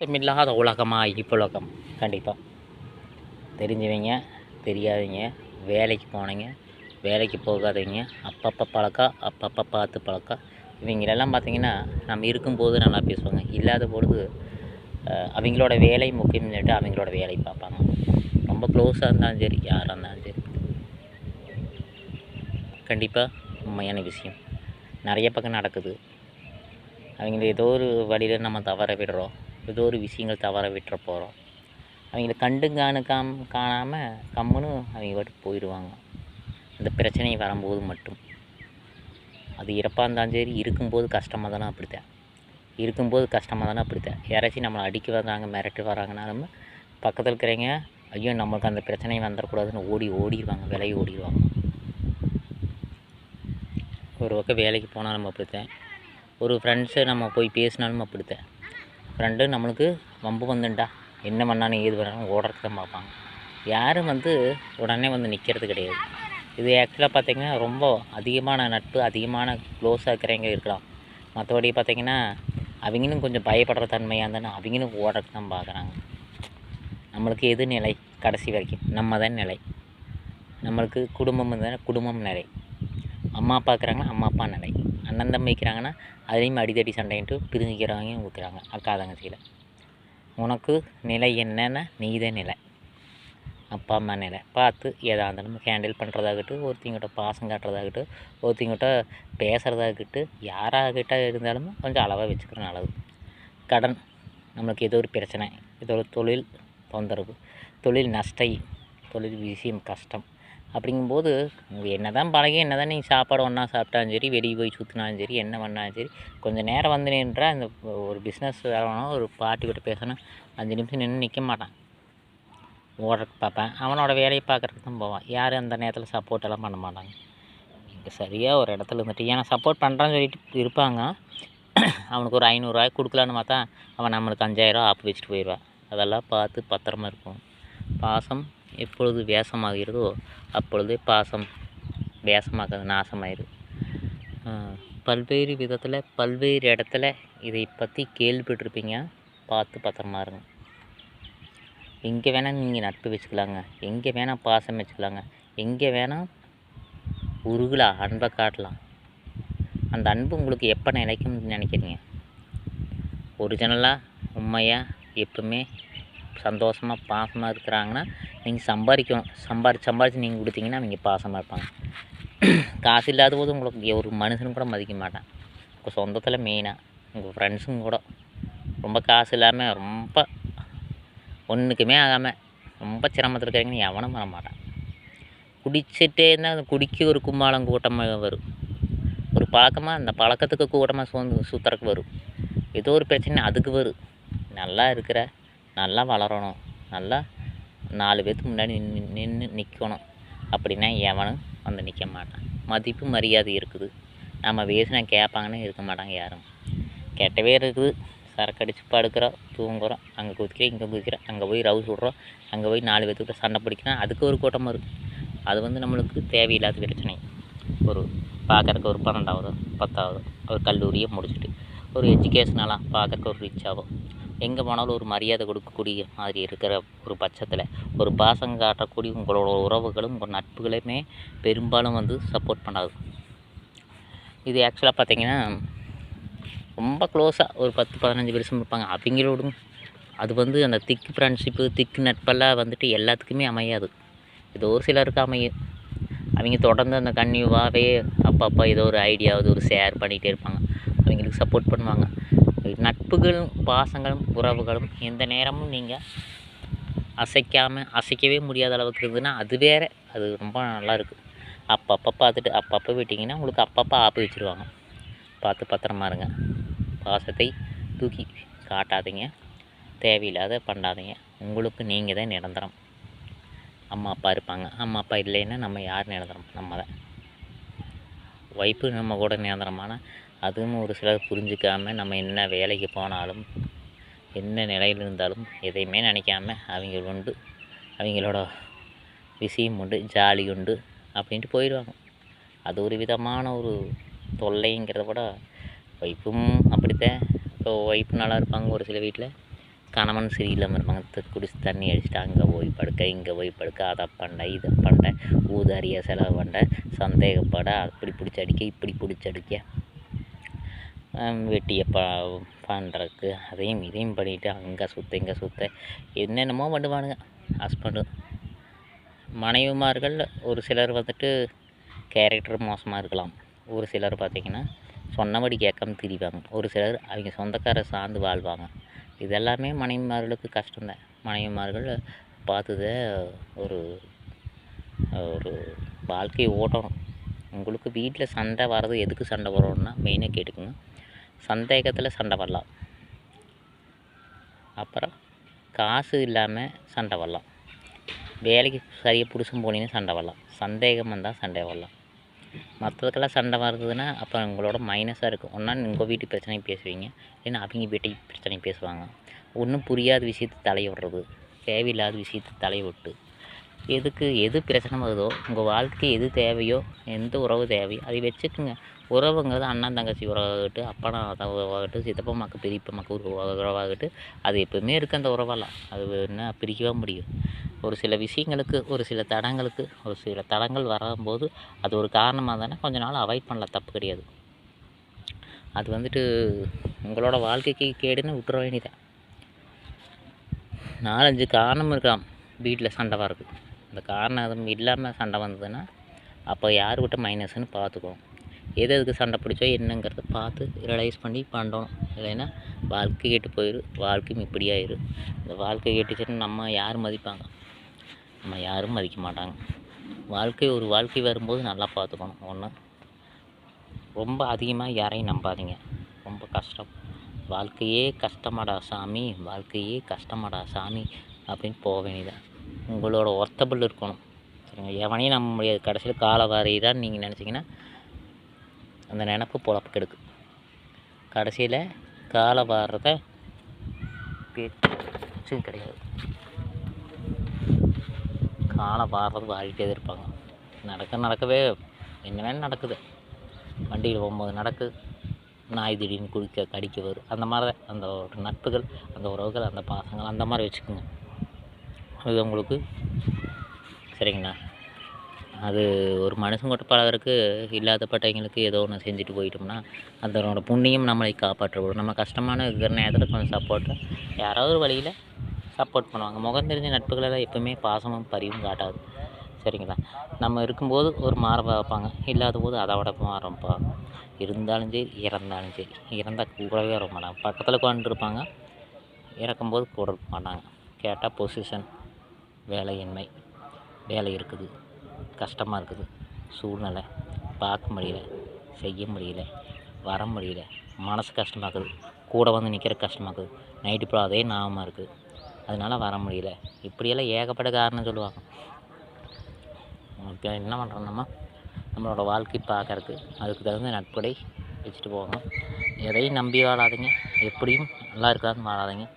இல்லாத உலகமாக இப்புலகம் கண்டிப்பாக தெரிஞ்சவங்க தெரியாதவங்க வேலைக்கு போனவங்க வேலைக்கு போகாதவங்க அப்பப்போ பழக்கம் அப்பப்போ பார்த்து பழக்கம் இவங்களெல்லாம் பார்த்திங்கன்னா நம்ம இருக்கும்போது நல்லா பேசுவாங்க. இல்லாத பொழுது அவங்களோட வேலை முக்கியம்னு சொல்லிட்டு அவங்களோட வேலை பார்ப்பாங்க. ரொம்ப க்ளோஸாக இருந்தாலும் சரி யாராக இருந்தாலும் சரி. கண்டிப்பாக உண்மையான விஷயம். நிறைய பக்கம் நடக்குது. அவங்கள ஏதோ ஒரு வழியில் நம்ம தவற விடுறோம். ஏதோ ஒரு விஷயங்கள் தவற விட்டுற போகிறோம் அவங்கள கண்டு காணுக்காம் காணாமல் கம்முன்னு அவங்க பாட்டுக்கு போயிடுவாங்க. அந்த பிரச்சனை வரும்போது மட்டும். அது இறப்பாக இருந்தாலும் சரி இருக்கும்போது கஷ்டமாக தானே அப்படித்தான். இருக்கும்போது கஷ்டமாக தானே அப்படித்தான். யாராச்சும் நம்மளை அடிக்க வர்றாங்க மிரட்டு வராங்கனாலும் பக்கத்தில் இருக்கிறவங்க ஐயோ நம்மளுக்கு அந்த பிரச்சனை வந்துடக்கூடாதுன்னு ஓடி ஓடிடுவாங்க விலையை ஓடிடுவாங்க. ஒரு பக்கம் வேலைக்கு போனாலும் அப்படித்தான். ஒரு ஃப்ரெண்ட்ஸை நம்ம போய் பேசினாலும் அப்படித்தான். ஃப்ரெண்டு நம்மளுக்கு வம்பு வந்துட்டா என்ன பண்ணாலும் ஏது பண்ணாலும் ஓடுறதுக்கு தான் பார்ப்பாங்க. யாரும் வந்து உடனே வந்து நிற்கிறது கிடையாது. இது ஆக்சுவலாக பார்த்திங்கன்னா ரொம்ப அதிகமான நட்பு அதிகமான க்ளோஸாக இருக்கிறவங்க இருக்கலாம். மற்றபடி பார்த்திங்கன்னா அவங்களும் கொஞ்சம் பயப்படுற தன்மையாக இருந்தாலும் அவங்களும் ஓடுறதுக்கு தான் பார்க்குறாங்க. நம்மளுக்கு எது நிலை? கடைசி வரைக்கும் நம்ம தான் நிலை. நம்மளுக்கு குடும்பம் இருந்தால் குடும்பம் நிலை. அம்மா அப்பா இருக்கிறாங்கன்னா அம்மா அப்பா நிலை. அண்ணன் தம்பி வைக்கிறாங்கன்னா அதுலேயும் அடித்தடி சண்டைன்ட்டு பிரிஞ்சுக்கிறவங்க வைக்கிறாங்க அக்கா தங்கச்சியில் உனக்கு நிலை என்னென்னா? நீதான் நிலை. அப்பா அம்மா நிலை. பார்த்து எதாக இருந்தாலும் ஹேண்டில் பண்ணுறதாகட்டும் ஒருத்தங்கிட்ட பாசம் காட்டுறதாகட்டும் ஒருத்தங்கிட்ட பேசுகிறதாகட்டு யாராகிட்ட இருந்தாலும் கொஞ்சம் அளவாக வச்சுக்கிற நல்லது. கடன். நம்மளுக்கு ஏதோ ஒரு பிரச்சனை ஏதோ ஒரு தொழில் தொந்தரவு. தொழில் நஷ்டை தொழில் விஷயம் கஷ்டம். அப்படிங்கும்போது என்ன தான் பழகி என்ன தான் நீங்கள் சாப்பாடு ஒன்றா சாப்பிட்டாலும் சரி வெளியே போய் சுற்றினாலும் சரி என்ன பண்ணாலும் சரி கொஞ்சம் நேரம் வந்து நின்றா இந்த ஒரு பிஸ்னஸ் வரணும் ஒரு பார்ட்டி கிட்ட பேசணும் அஞ்சு நிமிஷம் நின்று நிற்க மாட்டான். ஓடுறதுக்கு பார்ப்பேன். அவனோட வேலையை பார்க்குறதுக்கு தான் போவான். யாரும் அந்த நேரத்தில் சப்போர்ட் எல்லாம் பண்ண மாட்டாங்க. இங்கே சரியாக ஒரு இடத்துல இருந்துட்டு ஏன்னா சப்போர்ட் பண்ணுறான்னு சொல்லிட்டு இருப்பாங்க. அவனுக்கு ஒரு ஐநூறுரூவாய் கொடுக்கலான்னு பார்த்தா அவன் நம்மளுக்கு அஞ்சாயிரம் ஆப்பு வச்சுட்டு போயிடுவான் அதெல்லாம் பார்த்து பத்திரமா இருக்கும் பாசம் எப்பொழுது வேஷமாகிறதோ அப்பொழுதே பாசம் வேஷமாகிறது நாசமாயிடும் பல்வேறு விதத்தில் பல்வேறு இடத்துல இதை பற்றி கேள்விப்பட்டிருப்பீங்க. பார்த்து பத்திரமா இருங்க. எங்கே வேணால் நீங்கள் நட்பு வச்சுக்கலாங்க. எங்கே வேணால் பாசம் வச்சுக்கலாங்க. எங்கே வேணால் உருகலாம் அன்பை காட்டலாம். அந்த அன்பு உங்களுக்கு எப்போ நிலைக்கும்னு நினைக்கிறீங்க? ஒரிஜினலாக உண்மையாக எப்பவுமே சந்தோஷமாக பாசமாக இருக்கிறாங்கன்னா நீங்கள் சம்பாதிக்கணும். சம்பாதி சம்பாதிச்சு நீங்கள் கொடுத்தீங்கன்னா அவங்க பாசமாக இருப்பாங்க. காசு இல்லாத போது உங்களுக்கு ஒரு மனுஷனும் கூட மதிக்க மாட்டான். உங்கள் சொந்தத்தில் மெயினாக உங்கள் ஃப்ரெண்ட்ஸுங்க கூட. ரொம்ப காசு இல்லாமல் ரொம்ப ஒன்றுக்குமே ஆகாமல் ரொம்ப சிரமத்தில் இருக்கிறீங்கன்னு எவனும் வர மாட்டான். குடிச்சிட்டே இருந்தால் அந்த குடிக்க ஒரு கும்மாளம் கூட்டமாக வரும். ஒரு பழக்கமாக அந்த பழக்கத்துக்கு கூட்டமாக சுந்து சுற்றுறக்கு வரும். ஏதோ ஒரு பிரச்சனை அதுக்கு வரும். நல்லா இருக்கிற நல்லா வளரணும். நல்லா நாலு பேர்த்துக்கு முன்னாடி நின்று நின்று நிற்கணும் அப்படின்னா எவனும் வந்து நிற்க மாட்டான். மதிப்பு மரியாதை இருக்குது. நம்ம பேசினா கேட்பாங்கன்னு இருக்க மாட்டாங்க யாரும். கெட்டவே இருக்குது. சரக்கு அடித்து படுக்கிறோம் தூங்குறோம் அங்கே குதிக்கிறோம் இங்கே குதிக்கிறோம் அங்கே போய் ரவுஸ் விட்றோம் அங்கே போய் நாலு பேர்த்துக்கிட்ட சண்டை பிடிக்கிறோம். அதுக்கு ஒரு கூட்டமாக இருக்குது அது வந்து நம்மளுக்கு தேவையில்லாத பிரச்சனை. ஒரு பார்க்கறக்கு ஒரு பன்னெண்டாவது பத்தாவது ஒரு கல்லூரியை முடிச்சுட்டு ஒரு எஜுகேஷனலாக பார்க்குறக்கு ஒரு ரிச்சாகும் எங்கே போனாலும் ஒரு மரியாதை கொடுக்கக்கூடிய மாதிரி இருக்கிற ஒரு பட்சத்தில் ஒரு பாசம் காட்டக்கூடிய உங்களோட உறவுகளும் உங்கள் நட்புகளுமே பெரும்பாலும் வந்து சப்போர்ட் பண்ணாது. இது ஆக்சுவலாக பார்த்தீங்கன்னா ரொம்ப க்ளோஸாக ஒரு பத்து பதினஞ்சு வருஷம் இருப்பாங்க. அவங்களோடும் அது வந்து அந்த திக்கு ஃப்ரெண்ட்ஷிப்பு திக்கு நட்பெல்லாம் வந்துட்டு எல்லாத்துக்குமே அமையாது. ஏதோ ஒரு சிலருக்கு அமையும். அவங்க தொடர்ந்து அந்த கன்னியூவாகவே அப்பப்போ ஏதோ ஒரு ஐடியாவது ஒரு ஷேர் பண்ணிகிட்டே இருப்பாங்க. அவங்களுக்கு சப்போர்ட் பண்ணுவாங்க. நட்புகளும் பாசங்களும் உறவுகளும் எந்த நேரமும் நீங்கள் அசைக்காமல் அசைக்கவே முடியாத அளவுக்கு இருந்ததுன்னா அது வேற அது ரொம்ப நல்லா அப்பப்போ பார்த்துட்டு அப்பப்போ விட்டிங்கன்னா உங்களுக்கு அப்பப்போ ஆப்பு வச்சுருவாங்க. பார்த்து பத்திரமா இருங்க. பாசத்தை தூக்கி காட்டாதீங்க. தேவையில்லாத பண்ணாதீங்க. உங்களுக்கு நீங்கள் தான் நிரந்தரம். அம்மா அப்பா இருப்பாங்க. அம்மா அப்பா இல்லைன்னா நம்ம யார் நிரந்தரம்? நம்ம தான். ஒய்ஃபு நம்ம கூட நிரந்தரமான அதுவும் ஒரு சிலர் புரிஞ்சிக்காமல் நம்ம என்ன வேலைக்கு போனாலும் என்ன நிலையில் இருந்தாலும் எதையுமே நினைக்காம அவங்க உண்டு அவங்களோட விஷயம் உண்டு ஜாலி உண்டு அப்படின்ட்டு போயிடுவாங்க. அது ஒரு விதமான ஒரு தொல்லைங்கிறத விட ஒய்ஃபும் அப்படித்தான். இப்போ ஒய்ஃப் நல்லா இருப்பாங்க ஒரு சில வீட்டில். கணவன் சரியில்லாமல் இருப்பாங்க. த- குடிச்சு தண்ணி அடிச்சுட்டு அங்கே போய் படுக்க இங்கே போய் படுக்க அதை பண்ண இதை பண்ண ஊதாரியாக செலவு பண்ண சந்தேகப்பட அப்படி பிடிச்சி அடிக்க இப்படி பிடிச்சி அடிக்க வெட்டியை ப பண்ணுறதுக்கு அதையும் இதையும் பண்ணிவிட்டு அங்கே சுத்த இங்கே சுற்ற என்னென்னமோ பண்ணுவானுங்க ஹஸ்பண்டும் மனைவிமார்கள் ஒரு சிலர் வந்துட்டு கேரக்டர் மோசமாக இருக்கலாம். ஒரு சிலர் பார்த்திங்கன்னா சொன்னபடி கேட்காம திரிவாங்க. ஒரு சிலர் அவங்க சொந்தக்கார சார்ந்து வாழ்வாங்க. இதெல்லாமே மனைவிமார்களுக்கு கஷ்டம்தான். மனைவிமார்கள் பார்த்தத ஒரு ஒரு வாழ்க்கையை ஓட்டணும். உங்களுக்கு வீட்டில் சண்டை வர்றது எதுக்கு சண்டை வரணும்னா மெயினாக கேட்டுக்கணும் சந்தேகத்தில் சண்டை வரலாம். அப்புறம் காசு இல்லாமல் சண்டை வரலாம். வேலைக்கு சரியாக புருஷன் போனீங்கன்னா சண்டை வரலாம். சந்தேகம் வந்தால் சண்டை வரலாம். மற்றதுக்கெல்லாம் சண்டை வருதுன்னா அப்போ உங்களோட மைனஸாக இருக்கும். ஒன்றா உங்கள் வீட்டு பிரச்சனையும் பேசுவீங்க. இல்லைன்னா அவங்க வீட்டு பிரச்சனையும் பேசுவாங்க. ஒன்றும் புரியாத விஷயத்தை தலையிடுறது தேவையில்லாத விஷயத்தை தலைய விட்டு. எதுக்கு எது பிரச்சனை வருதோ உங்கள் வாழ்க்கைக்கு எது தேவையோ எந்த உறவு தேவையோ அதை வச்சுக்குங்க. உறவுங்கிறது அண்ணன் தங்கச்சி உறவாகட்டும் அப்பனா உறவாகட்டும் சித்தப்பா மக்கு பெரியப்பா மக்கு உறவாகட்டு உறவாகட்டும் அது எப்போவுமே இருக்குது அந்த உறவெல்லாம். அது என்ன பிரிக்கவே முடியும். ஒரு சில விஷயங்களுக்கு ஒரு சில தடங்களுக்கு ஒரு சில தடங்கள் வரும்போது அது ஒரு காரணமாக தானே கொஞ்ச நாள் அவாய்ட் பண்ணலாம் தப்பு கிடையாது. அது வந்துட்டு உங்களோட வாழ்க்கைக்கு கேடுன்னு விட்டுற வேண்டியதான் நாலஞ்சு காரணம் இருக்கலாம் வீட்டில் சண்டை வரது அந்த காரணம் அது இல்லாமல் சண்டை வந்ததுன்னா அப்போ யாருக்கிட்ட மைனஸ்னு பார்த்துக்குவோம் எது எதுக்கு சண்டை பிடிச்சோ என்னங்கிறத பார்த்து ரியலைஸ் பண்ணி பண்ணணும். இல்லைன்னா வாழ்க்கை கேட்டு போயிடும் வாழ்க்கையும் இப்படி ஆயிரும் இந்த வாழ்க்கை கேட்டுச்சுன்னு நம்ம யார் மதிப்பாங்க? நம்ம யாரும் மதிக்க மாட்டாங்க. வாழ்க்கை ஒரு வாழ்க்கை வரும்போது நல்லா பார்த்துக்கணும். ஒன்று ரொம்ப அதிகமாக யாரையும் நம்பாதீங்க. ரொம்ப கஷ்டம். வாழ்க்கையே கஷ்டமாடா சாமி வாழ்க்கையே கஷ்டமாடா சாமி அப்படின்னு போக வேண்டியதான் உங்களோட ஒர்த்தபிள் இருக்கணும். சரிங்க எவனையும் நம்ப முடியாது. கடைசியில் கால வாரிதான் நீங்கள் நினச்சிங்கன்னா அந்த நினப்பு பொழப்பு கெடுக்கு கடைசியில் காலை வாடுறத பேச்சும் கிடையாது. காலை பாடுறது வாடிட்டே தான் இருப்பாங்க நடக்க நடக்கவே என்ன வேணும் நடக்குது வண்டியில் போகும்போது நடக்குது நாய் திடீர்னு குடிக்க கடிக்க வரும் அந்த மாதிரி தான் அந்த ஒரு நட்புகள் அந்த உறவுகள் அந்த பாசங்கள் அந்த மாதிரி வச்சுக்கோங்க அது உங்களுக்கு சரிங்களா அது ஒரு மனுஷன் கூட பழகிறதுக்கு இல்லாதப்பட்டவங்களுக்கு ஏதோ ஒன்று செஞ்சுட்டு போயிட்டோம்னா அதனோட புண்ணியம் நம்மளை காப்பாற்றப்படும் நம்ம கஷ்டமான இருக்கிற நேரத்தில் கொஞ்சம் சப்போர்ட்டாக யாராவது ஒரு வழியில் சப்போர்ட் பண்ணுவாங்க. முகம் தெரிஞ்ச நட்புகளெல்லாம் எப்பவுமே பாசமும் பரிவும் காட்டாது. சரிங்களா? நம்ம இருக்கும்போது ஒரு மாற பார்ப்பாங்க இல்லாத போது அதை விட மாறப்பா. இருந்தாலும் சரி இறந்தாலும் சரி. இறந்தால் கூடவே வர மாட்டாங்க. பக்கத்தில் உட்காந்துருப்பாங்க இறக்கும்போது கூட இருக்க மாட்டாங்க. கேட்டால் பொசிஷன் வேலையின்மை. வேலை இருக்குது. கஷ்டமாக இருக்குது. சூழ்நிலை. பார்க்க முடியல. செய்ய முடியல. வர முடியல. மனசு கஷ்டமாக இருக்குது கூட வந்து நிற்கிற கஷ்டமாக இருக்குது நைட்டு இப்போ அதே ஞாபகமாக இருக்குது அதனால் வர முடியல. இப்படியெல்லாம் ஏகப்பட்ட காரணம் சொல்லுவாங்க. இப்போ என்ன பண்ணுறோம் நம்ம? நம்மளோட வாழ்க்கை பார்க்கறக்கு அதுக்கு தகுந்த நட்புடை வச்சுட்டு போகணும். எதையும் நம்பி வாழாதீங்க. எப்படியும் நல்லா இருக்காதுன்னு வாழாதீங்க.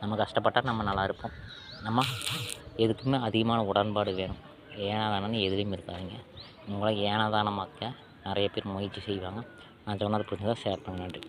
நம்ம கஷ்டப்பட்டால் நம்ம நல்லா இருப்போம். நம்ம எதுக்குமே அதிகமான உடன்பாடு வேணும். ஏனாதானம்னு எதுலேயும் இருக்காதீங்க. உங்களை ஏனாதானமாக்க நிறைய பேர் முயற்சி செய்வாங்க. நான் சொன்னது புரிஞ்சதாக ஷேர் பண்ண. நன்றி.